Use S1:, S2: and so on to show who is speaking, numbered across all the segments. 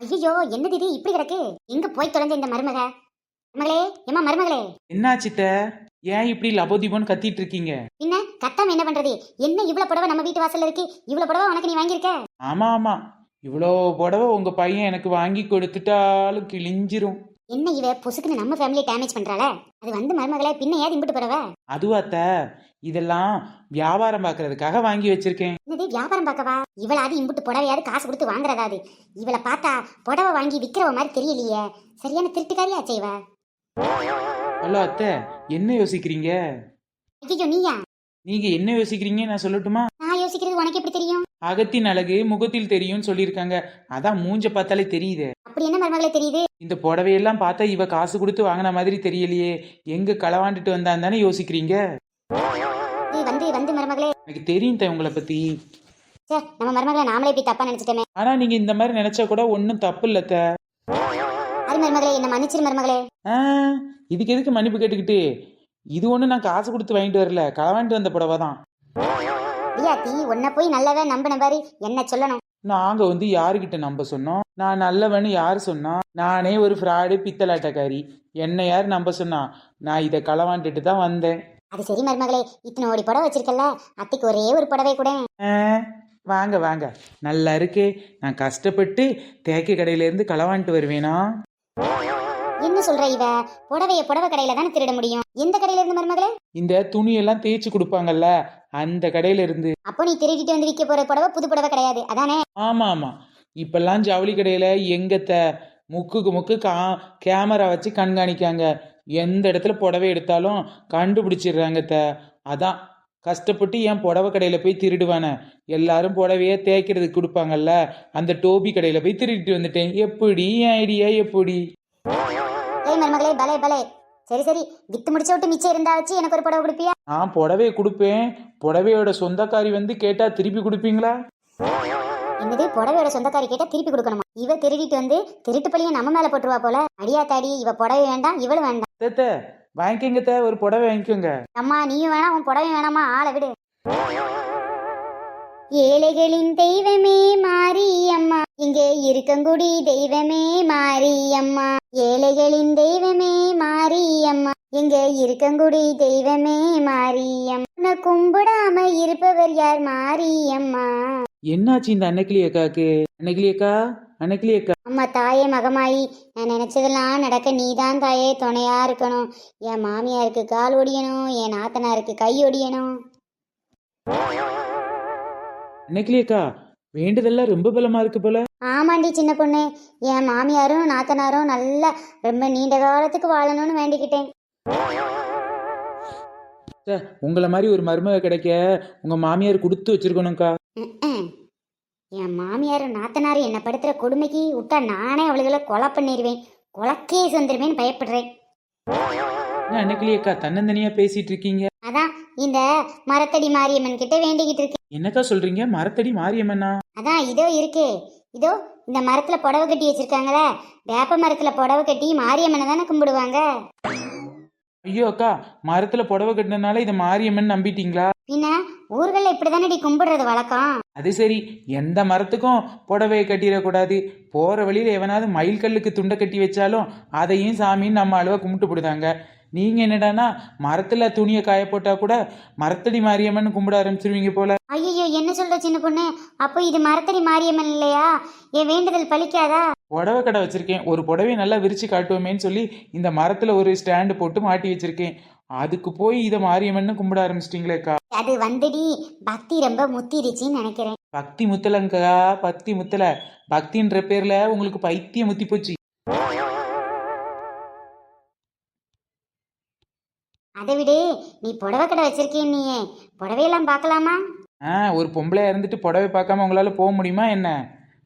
S1: ஐயோ என்னது இது? இப்படி கிடக்கு. எங்க போய் தொலைஞ்ச இந்த மருமக? மகளே ஏமா மருமகளே?
S2: என்னாச்சித்த ஏன் இப்படி லபோதிபோன்னு கத்திட்டு இருக்கீங்க?
S1: பின்ன கத்தாம என்ன பண்றது? என்ன இவ்வளவு புடவை நம்ம வீட்டு வாசல்ல இருக்கு? இவ்வளவு புடவை உனக்கு நீ வாங்கியிருக்க?
S2: ஆமா ஆமா. இவ்வளோ புடவை உங்க பையன் எனக்கு வாங்கி கொடுத்துட்டாலும் கிழிஞ்சிரும்.
S1: என்ன இவ பொசுக்குன்னு நம்ம ஃபேமிலியை டேமேஜ் பண்றாள? அது வந்து மருமகளே பின்ன ஏது இம்பிட்டு புடவை
S2: அதுவாத்த இதெல்லாம் வியாபாரம் பார்க்கறதுக்காக வாங்கி வச்சிருக்கேன்.
S1: என்னது வியாபாரம் பார்க்கவா? இவளாவது இம்புட்டு புடவையாவது காசு கொடுத்து வாங்குறதாது இவளை பார்த்தா புடவை வாங்கி விக்கிறவ மாதிரி தெரியலையே. சரியான திருட்டுக்காரியா செய்வ
S2: ஹலோ அத்தை என்ன யோசிக்கிறீங்க?
S1: ஐயோ நீயா?
S2: நீங்க என்ன யோசிக்கிறீங்க நான் சொல்லட்டுமா?
S1: நான் யோசிக்கிறது உனக்கு எப்படி தெரியும்?
S2: அகத்தின் அழகு முகத்தில் தெரியும்னு சொல்லியிருக்காங்க. அதான் மூஞ்ச பார்த்தாலே தெரியுதே.
S1: அப்படி என்ன மருமகளே தெரியுது?
S2: இந்த புடவையெல்லாம் பார்த்தா இவ காசு கொடுத்து வாங்கின மாதிரி தெரியலையே. எங்க களவாண்டுட்டு வந்தான் தானே யோசிக்கிறீங்க?
S1: வந்து வந்து மருமகளே.
S2: எனக்கு தெரியும் தே உங்களை பத்தி.
S1: சே நம்ம மருமகளை நாமளே இப்படி தப்பா நினைச்சிட்டோமே.
S2: ஆனா நீங்க இந்த மாதிரி நினைச்சா கூட ஒன்றும் தப்பு இல்ல அத்தை.
S1: அது மருமகளே என்ன மன்னிச்சிரு மருமகளே.
S2: இதுக்கு எதுக்கு மன்னிப்பு கேட்டுக்கிட்டு? இது ஒன்று நான் காசு கொடுத்து வாங்கிட்டு வரல. களவாண்டு வந்த புடவை தான்
S1: ஐயாத்தி உன்னை போய் நல்லவ நம்பின பாரு. என்ன சொல்லணும்.
S2: நாங்க வந்து யாருக்கிட்ட நம்ப சொன்னோம்? நான் நல்லவன்னு யார் சொன்னா? நானே ஒரு ஃப்ராடு பித்தலாட்டக்காரி. என்ன யார் நம்ப சொன்னா? நான் இதை களவாண்டுட்டு தான் வந்தேன்.
S1: அது சரி மருமகளே இத்தனை ஓடி புடவை வச்சிருக்கல அத்தைக்கு ஒரே ஒரு புடவை கூட.
S2: ஆ, வாங்க வாங்க. நல்லா இருக்கே. நான் கஷ்டப்பட்டு தேக்க கடையிலேருந்து களவாண்டுட்டு வருவேனா?
S1: என்ன சொல்ற இவ? புடவைய புடவை கடையில தானே திருட முடியும்? எந்த கடையில இருந்து மருமகளே?
S2: இந்த துணியெல்லாம் தேய்ச்சி கொடுப்பாங்கல்ல அந்த கடையில இருந்து
S1: அப்போ நீ திருடிட்டு வந்து விற்க போற புடவை புது புடவை கிடையாது. அதானே?
S2: ஆமா ஆமா. இப்பெல்லாம் ஜவுளி கடையில எங்கத்த முக்குக்கு முக்கு கா கேமரா வச்சு கண்காணிக்காங்க. எந்த இடத்துல புடவை எடுத்தாலும் கண்டுபிடிச்சிடுறாங்க த அதான். கஷ்டப்பட்டு ஏன் புடவை கடையில் போய் திருடுவானே. எல்லாரும் புடவையே தேய்க்கிறதுக்கு கொடுப்பாங்கல்ல. அந்த டோபி கடையில் போய் திருடிட்டு வந்துட்டேன். எப்படி? என் ஐடியா எப்படி?
S1: மருமகளே பலே பலே. சரி சரி. வித்து முடிச்ச விட்டு மிச்சம் இருந்தா வச்சு எனக்கு ஒரு புடவை கொடுப்பியா?
S2: நான் புடவையை கொடுப்பேன். புடவையோட சொந்தக்காரி வந்து கேட்டா திருப்பி கொடுப்பீங்களா?
S1: என்னது? புடவையோட சொந்தக்காரி கேட்டா திருப்பி கொடுக்கணுமா? இவ திருடிட்டு வந்து திருட்டு பழிய நம்ம மேல போட்டுருவா போல. அடியா தாடி இவ புடவை வேண்டாம் இவளும் வேண்டாம்.
S2: தேத்த வாங்கிக்கோங்க தே ஒரு புடவை வாங்கிக்கோங்க.
S1: அம்மா நீயும் வேணாம் உன் புடவை வேணாமா? ஆளை விடு. ஏழைகளின் தெய்வமே மாரியம்மா. இங்கே இருக்கங்குடி தெய்வமே மாரியம்மா. ஏழைகளின் தெய்வமே மாரியம்மா. இங்கே இருக்கங்குடி தெய்வமே மாரியம் உன்னை கும்பிடாம இருப்பவர் யார் மாரியம்மா?
S2: என்னாச்சு இந்த அன்னைக்கிளி அக்காக்கு? அன்னைக்கிளி அக்கா? அன்னைக்கிளி அக்கா?
S1: அம்மா தாயே மகமாயி நான் நினைச்சதெல்லாம் நடக்க நீதான் தாயே துணையா இருக்கணும். என் மாமியாருக்கு கால் ஒடியணும் என் நாத்தனாருக்கு கை ஒடியணும்.
S2: அன்னைக்கிளி அக்கா வேண்டுதெல்லாம் ரொம்ப பலமா இருக்கு போல.
S1: ஆமாண்டி சின்ன பொண்ணு. என் மாமியாரும் நாத்தனாரும் நல்லா ரொம்ப நீண்ட காலத்துக்கு வாழணும்னு வேண்டிக்கிட்டேன்.
S2: ச்சே, உங்களை மாதிரி ஒரு மருமக கிடைக்க உங்க மாமியார் கொடுத்து வச்சிருக்கணும்க்கா.
S1: ம்ம். என் மாமியாரும் நாத்தனாரும் என்னை படுத்துற கொடுமைக்கு விட்டா நானே அவளுகளை கொலை பண்ணிடுவேன் கொலக்கே வந்துருவேன்னு பயப்படுறேன்.
S2: என்ன அன்னைக்கிளி அக்கா தன்னந்தனியா பேசிட்டு இருக்கீங்க.
S1: அதான் இந்த மரத்தடி மாரியம்மன் கிட்ட வேண்டிக்கிட்டு இருக்கேன்
S2: என்னக்கா சொல்றீங்க? மரத்தடி மாரியம்மனா?
S1: அதான் இதோ இருக்கே. இதோ இந்த மரத்துல புடவை கட்டி வச்சிருக்காங்களே. வேப்ப மரத்துல புடவை கட்டி மாரியம்மனை தானே கும்பிடுவாங்க.
S2: ஐயோ அக்கா மரத்துல புடவை கட்டினனால இதை மாரியம்மன் நம்பிட்டீங்களா?
S1: பின்ன ஊர்களில் இப்படி தானடி கும்பிடுறது வழக்கம்?
S2: அது சரி எந்த மரத்துக்கும் புடவையை கட்டிடக்கூடாது. போற வழியில எவனாவது மயில் கல்லுக்கு துண்டை கட்டி வச்சாலும் அதையும் சாமின்னு நம்ம அளவை கும்பிட்டு போடுதாங்க நீங்க என்னடான்னா மரத்துல துணியை காய போட்டா கூட மரத்தடி மாரியம்மன் கும்பிட ஆரம்பிச்சிருவீங்க போல.
S1: ஐயோ என்ன சொல்ற சின்ன பொண்ணு? அப்போ இது மரத்தடி மாரியம்மன் இல்லையா? என் வேண்டுதல் பலிக்காதா?
S2: புடவை கடை வச்சிருக்கேன். ஒரு புடவையை நல்லா விரிச்சு காட்டுவோமேன்னு சொல்லி இந்த மரத்துல ஒரு ஸ்டாண்டு போட்டு மாட்டி வச்சிருக்கேன். அதுக்கு போய் இதை மாரியம்மன் கும்பிட ஆரம்பிச்சிட்டீங்களேக்கா
S1: அது வந்துடி. பக்தி ரொம்ப முத்திருச்சுன்னு நினைக்கிறேன்.
S2: பக்தி முத்தலங்கா பக்தி முத்தல. பக்தின்ற பேர்ல உங்களுக்கு பைத்தியம் முத்தி போச்சு.
S1: அதை விடு. நீ புடவை கடை வச்சிருக்கேன் நீயே. புடவையெல்லாம் பார்க்கலாமா?
S2: ஆ ஒரு பொம்பளையா இருந்துட்டு புடவை பார்க்காம உங்களால போக முடியுமா என்ன?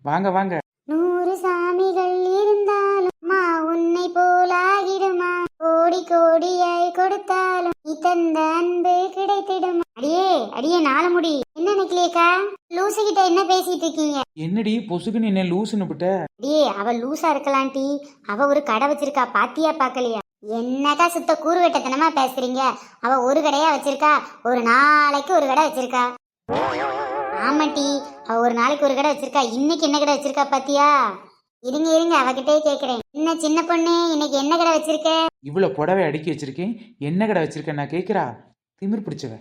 S2: வாங்க வாங்க.
S1: நூறு சாமிகள் இருந்தாலும் மா உன்னை போலாகிடுமா கோடி கோடியாய் கொடுத்தாலும் நீ தந்த அன்பு கிடைத்திடுமா? அடியே அடியே நாள முடி. என்ன நினைக்கலையக்கா லூசு கிட்ட என்ன பேசிட்டு இருக்கீங்க?
S2: என்னடி பொசுக்குன்னு என்ன லூசுன்னு விட்ட
S1: அடியே அவ லூசா இருக்கலான்டி அவ ஒரு கடை வச்சிருக்கா பாத்தியா பாக்கலையா என்னக்கா சுத்த கூறுவட்டத்தனமா பேசுறீங்க? அவ ஒரு கடையா வச்சிருக்கா ஒரு நாளைக்கு ஒரு கடை வச்சிருக்கா. ஆமாட்டி அவ ஒரு நாளைக்கு ஒரு கடை வச்சிருக்கா இன்னைக்கு என்ன கடை வச்சிருக்கா பாத்தியா? இருங்க இருங்க அவகிட்டே கேக்குறேன். என்ன சின்ன பொண்ணு இன்னைக்கு என்ன கடை வச்சிருக்க?
S2: இவ்வளோ புடவை அடுக்கி வச்சிருக்கேன் என்ன கடை வச்சிருக்கேன் நான் கேட்குறா திமிர் பிடிச்சவ.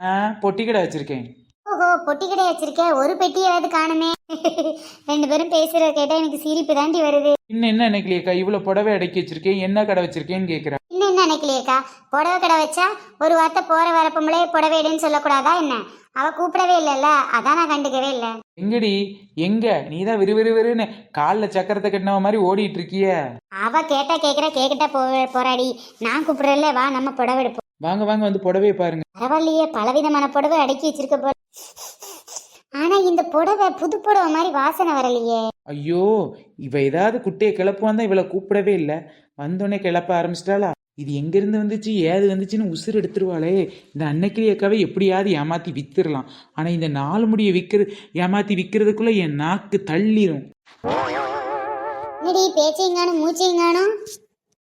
S2: ஆ பொட்டி கடை வச்சிருக்கேன்.
S1: ஓஹோ பொட்டி கடை வச்சிருக்க ஒரு பெட்டியாவது காணுமே. ரெண்டு பேரும் பேசுறத கேட்டா எனக்கு சிரிப்பு தாண்டி வருது.
S2: இன்னும் என்ன நினைக்கலையேக்கா இவ்வளோ புடவை அடுக்கி வச்சிருக்கேன் என்ன கடை வச்சிருக்கேன்னு கேட்குறா
S1: இன்னும் என்ன நினைக்கலையேக்கா புடவை கடை வச்சா ஒரு வார்த்தை போற வரப்போம்பளே புடவை எடுன்னு சொல்லக்கூடாதா என்ன? அவ கூப்பிடவே இல்லைல்ல அதான் நான் கண்டுக்கவே இல்லை.
S2: எங்கடி? எங்க? நீ தான் விறுவிறுவிறுன்னு காலில் சக்கரத்தை கட்டினவ மாதிரி ஓடிட்டு இருக்கிய.
S1: அவ கேட்டா கேக்குறா கேக்கிட்டா போ போராடி நான் கூப்பிடுறேன்ல வா நம்ம புடவை எடுப்போம்.
S2: வாங்க வாங்க வந்து புடவையை பாருங்க.
S1: பரவாயில்லையே பலவிதமான புடவை அடுக்கி வச்சிருக்க போல ஆனா இந்த புடவை புது புடவை மாதிரி வாசனை வரலையே.
S2: ஐயோ இவ ஏதாவது குட்டையை கிளப்புவான் இவளை கூப்பிடவே இல்லை. வந்தோடனே கிளப்ப ஆரம்பிச்சிட்டாளா? இது எங்கேருந்து வந்துச்சு ஏது வந்துச்சுன்னு உசுர் எடுத்துருவாளே. இந்த அன்னைக்கிளி அக்காவை எப்படியாவது ஏமாத்தி வித்துடலாம். ஆனால் இந்த நாலு முடியை விற்கிற ஏமாத்தி விற்கிறதுக்குள்ள என் நாக்கு
S1: காணும் மூச்சையும் காணும்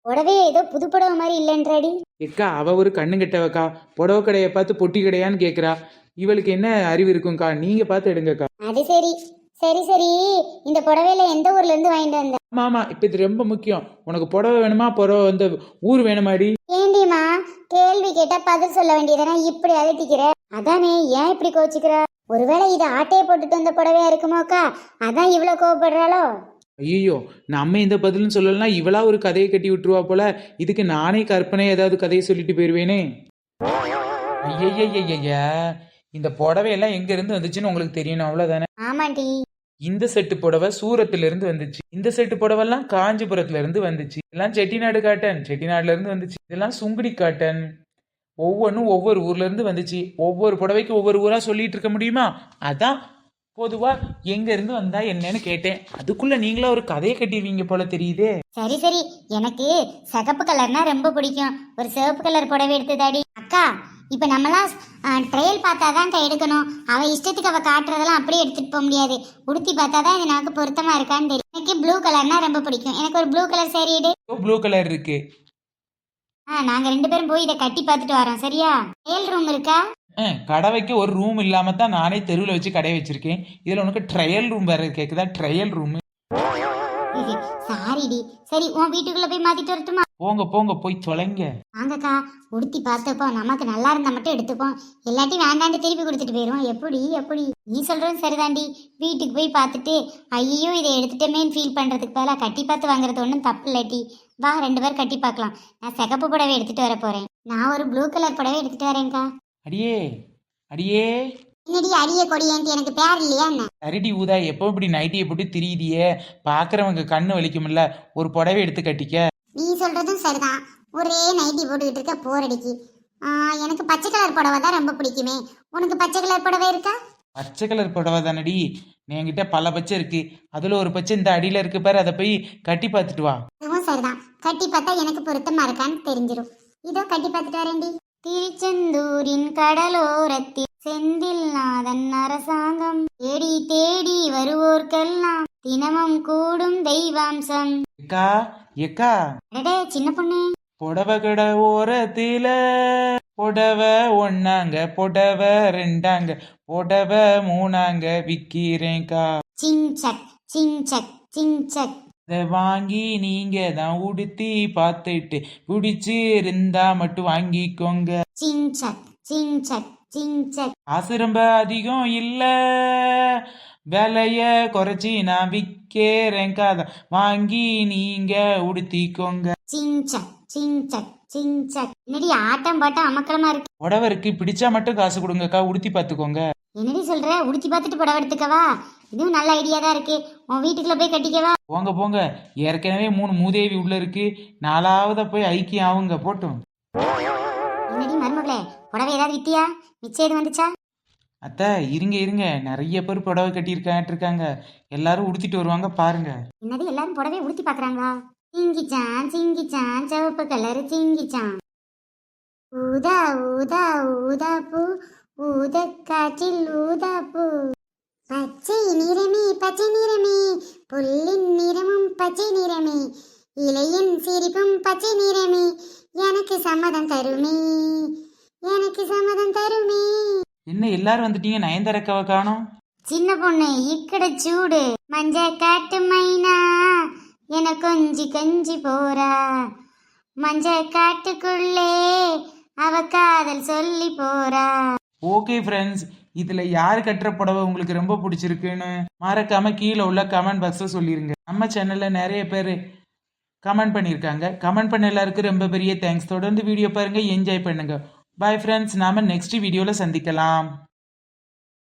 S1: புடவே ஏதோ புது புடவை மாதிரி இல்லைன்றாடி.
S2: எக்கா அவ ஒரு கண்ணு கெட்டவக்கா. புடவை கடையை பார்த்து பொட்டி கடையான்னு கேட்குறா இவளுக்கு என்ன அறிவு இருக்கும்க்கா? நீங்க பார்த்து எடுங்கக்கா.
S1: அது சரி. சரி சரி. இந்த புடவையில எந்த ஊர்ல இருந்து வாங்கிட்டு வந்த?
S2: ஆமா ஆமா இப்போ இது ரொம்ப முக்கியம். உனக்கு புடவை வேணுமா? புடவை இந்த ஊர் வேணுமாடி?
S1: ஏண்டிமா கேள்வி கேட்டா பதில் சொல்ல வேண்டியதானே இப்படி அழுத்திக்கிற. அதானே ஏன் இப்படி கோச்சிக்கிற? ஒருவேளை இது ஆட்டையை போட்டுட்டு வந்த புடவையா இருக்குமோக்கா? அதான் இவ்வளவு கோவப்படுறாளோ?
S2: ஐயோ நம்ம இந்த பதிலும் சொல்லலைன்னா இவளா ஒரு கதையை கட்டி விட்டுருவா போல. இதுக்கு நானே கற்பனை ஏதாவது கதையை சொல்லிட்டு போயிடுவேனே ஐயய்யய்யய்ய இந்த புடவையெல்லாம் எங்க இருந்து வந்துச்சுன்னு உங்களுக்கு தெரியணும் அவ்வளவுதானே?
S1: ஆமாண்டி.
S2: இந்த செட்டு புடவை சூரத்துல இருந்து வந்துச்சு. இந்த செட்டு புடவெல்லாம் காஞ்சிபுரத்துல இருந்து வந்துச்சு. இதெல்லாம் செட்டிநாடு காட்டன். செட்டிநாடுல இருந்து வந்துச்சு. இதெல்லாம் சுங்குடி காட்டன். ஒவ்வொன்றும் ஒவ்வொரு ஊர்ல இருந்து வந்துச்சு. ஒவ்வொரு புடவைக்கு ஒவ்வொரு ஊரா சொல்லிட்டு இருக்க முடியுமா? அதான் பொதுவா எங்க இருந்து வந்தா என்னன்னு கேட்டேன். அதுக்குள்ள நீங்களா ஒரு கதையை கட்டிடுவீங்க போல தெரியுதே.
S1: சரி சரி. எனக்கு சிகப்பு கலர்னா ரொம்ப பிடிக்கும். ஒரு சிவப்பு கலர் புடவை எடுத்ததாடி. அக்கா இப்ப நம்மலாம் ட்ரையல் பார்த்தா தான் எடுக்கணும். அவ இஷ்டத்துக்கு அவ காட்டுறதெல்லாம் அப்படியே எடுத்துட்டு போக முடியாது. உடுத்தி பார்த்தா தான் இது நமக்கு பொருத்தமா இருக்கான்னு தெரியும். எனக்கு ப்ளூ கலர்னா ரொம்ப பிடிக்கும். எனக்கு ஒரு ப்ளூ கலர் எடு.
S2: ப்ளூ கலர் இருக்கு.
S1: ஆ நாங்க ரெண்டு பேரும் போய் இதை கட்டி பார்த்துட்டு வரோம். சரியா? ட்ரையல் ரூம் இருக்கா?
S2: அஹ், கடவைக்கு ஒரு ரூம் இல்லாம தான் நானே தெருவில் வச்சு கடை வச்சிருக்கேன். இதுல உனக்கு ட்ரையல் ரூம் வேற கேக்குதா? ட்ரையல் ரூம்
S1: சாரிடி. சரி உன் வீட்டுக்குள்ள போய் மாத்திட்டு வரட்டுமா?
S2: போங்க போங்க போய் தொலைங்க.
S1: வாங்கக்கா உடுத்தி பார்த்துப்போம் நமக்கு நல்லா இருந்தா மட்டும் எடுத்துப்போம். எல்லாத்தையும் வேண்டாண்டு திருப்பி கொடுத்துட்டு போயிடுவோம். எப்படி எப்படி? நீ சொல்றதும் சரிதாண்டி. வீட்டுக்கு போய் பார்த்துட்டு ஐயோ இதை எடுத்துட்டமேன்னு ஃபீல் பண்றதுக்கு பதிலாக கட்டி பார்த்து வாங்குறது ஒன்றும் தப்பு இல்லாட்டி. வா ரெண்டு பேரும் கட்டி பார்க்கலாம். நான் சிகப்பு புடவை எடுத்துட்டு வர போறேன். நான் ஒரு ப்ளூ கலர் புடவை எடுத்துட்டு வரேன்க்கா.
S2: அடியே அடியே.
S1: என்னடி அடிய கொடியேன்ட்டு எனக்கு பேர் இல்லையா என்ன?
S2: சரிடி ஊதா எப்போ இப்படி நைட்டியை போட்டு திரியுதியே? பார்க்குறவங்க கண்ணு வலிக்கும்ல. ஒரு புடவை எடுத்து கட்டிக்க.
S1: நீ சொல்றதும் சரிதான். ஒரே நைட்டி போட்டுக்கிட்டு இருக்க போர் அடிக்கி. எனக்கு பச்சை கலர் புடவை தான் ரொம்ப பிடிக்குமே. உனக்கு பச்சை கலர் புடவை இருக்கா?
S2: பச்சை கலர் புடவை தானடி. என்கிட்ட பல பச்சை இருக்கு. அதுல ஒரு பச்சை இந்த அடியில இருக்கு பாரு அதை போய் கட்டி பார்த்துட்டு வா.
S1: அதுவும் சரிதான். கட்டி பார்த்தா எனக்கு பொருத்தமா இருக்கான்னு தெரிஞ்சிடும் இதோ கட்டி பார்த்துட்டு வரேன்டி. திருச்செந்தூரின் கடலோரத்தில் செந்தில் நாதன் அரசாங்கம். தேடி தேடி வருவோர்க்கெல்லாம் தினமும் கூடும் தெய்வாம்சம்.
S2: எக்கா எக்கா
S1: அடடே சின்ன பொண்ணு.
S2: புடவை கடை ஓரத்தில புடவை ஒன்னாங்க புடவை ரெண்டாங்க புடவை மூணாங்க விக்கிறேன்க்கா.
S1: சிங்சக் சிங்சக் சிங்சக்
S2: அதை வாங்கி நீங்க தான் உடுத்தி பார்த்துட்டு பிடிச்சு இருந்தா மட்டும் வாங்கிக்கோங்க.
S1: சிங்சக் சிங்சக் சிங்சக்
S2: காசு ரொம்ப அதிகம் இல்ல. விலைய குறைச்சி நான் விற்கிறேன் காதை. வாங்கி நீங்க உடுத்திக்கோங்க.
S1: சிங்சக் சிங்சக் சிங்சக் என்னடி ஆட்டம் பாட்டம் அமக்கலமா இருக்கு?
S2: புடவருக்கு பிடிச்சா மட்டும் காசு கொடுங்கக்கா உடுத்தி பார்த்துக்கோங்க.
S1: என்னடி சொல்ற? உடுத்தி பார்த்துட்டு புடவை எடுத்துக்கவா? இதுவும் நல்ல ஐடியா தான் இருக்கு. உன் வீட்டுக்குள்ள போய் கட்டிக்கவா?
S2: போங்க போங்க. ஏற்கனவே மூணு மூதேவி உள்ள இருக்கு. நாலாவத போய் ஐக்கியம் ஆகுங்க. போட்டும்.
S1: என்னடி மருமகளே புடவை ஏதாவது வித்தியா? மிச்சம் எது வந்துச்சா?
S2: அத்தை இருங்க இருங்க. நிறைய பேர் புடவை கட்டியிருக்காட்டு இருக்காங்க. எல்லாரும் உடுத்திட்டு வருவாங்க பாருங்க.
S1: என்னது எல்லாரும் புடவை உடுத்தி பாக்குறாங்களா சிங்கிச்சான் சிங்கிச்சான் சிவப்பு கலர் சிங்கிச்சான் ஊதா ஊதா ஊதா பூ. ஊத காற்றில் ஊதா பூ. பச்சை நிறமே பச்சை நிறமே. புல்லின் நிறமும் பச்சை நிறமே. இலையின் சிரிப்பும் பச்சை நிறமே. எனக்கு சம்மதம் தருமே. எனக்கு சம்மதம் தருமே.
S2: என்ன எல்லாரும் வந்துட்டீங்க? நயன்தாரக்காவை காணோம்.
S1: சின்ன பொண்ணு இக்கட சூடு. மஞ்ச காட்டு மைனா. என கொஞ்சி கொஞ்சி போறா. மஞ்ச காட்டுக்குள்ளே அவ காதல் சொல்லி போறா.
S2: ஓகே ஃப்ரெண்ட்ஸ் இதில் யார் கட்டுற புடவை உங்களுக்கு ரொம்ப பிடிச்சிருக்குன்னு மறக்காம கீழே உள்ள கமெண்ட் பாக்ஸில் சொல்லிடுங்க நம்ம சேனலில் நிறைய பேர் கமெண்ட் பண்ணியிருக்காங்க. கமெண்ட் பண்ண எல்லாருக்கும் ரொம்ப பெரிய தேங்க்ஸ் தொடர்ந்து வீடியோ பாருங்க என்ஜாய் பண்ணுங்க. பாய் ஃப்ரெண்ட்ஸ் நாம நெக்ஸ்ட் வீடியோவில் சந்திக்கலாம்.